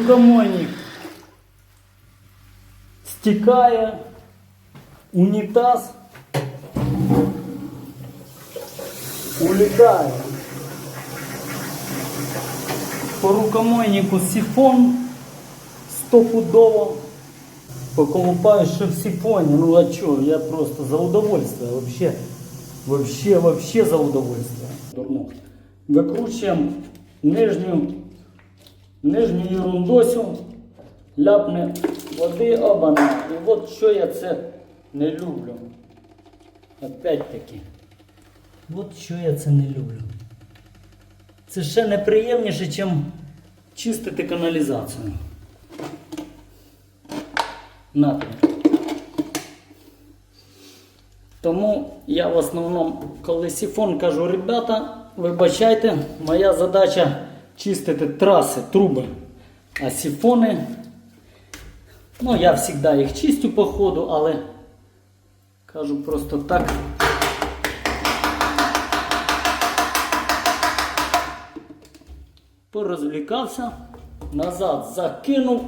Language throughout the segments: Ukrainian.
рукомойник стікає, унітаз улітає. По рукомойнику сифон стопудово. Поколупаю ще в сифоне. Ну а чё, я просто за удовольствие. Вообще, вообще, вообще за удовольствие. Дурно. Викручуємо нижню, нижню ерундосю, ляпне води обана. І от що я це не люблю. Опять-таки. От що я це не люблю. Це ще неприємніше, ніж чистити каналізацію. Напрямок. Тому я в основному, коли сифон кажу, ребята, вибачайте, моя задача чистити траси, труби. А сифони, ну я завжди їх чистю по ходу, але кажу просто так. Порозвлікався, назад закинув.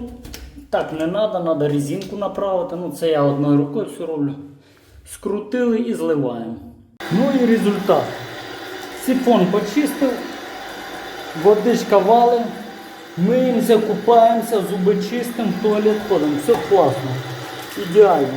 Так не треба, треба резинку направити. Ну це я одною рукою все роблю. Скрутили і зливаємо. Ну і результат. Сифон почистив, водичка вали, миємося, купаємося, зуби чистим, туалет ходимо. Все класно. Ідеально.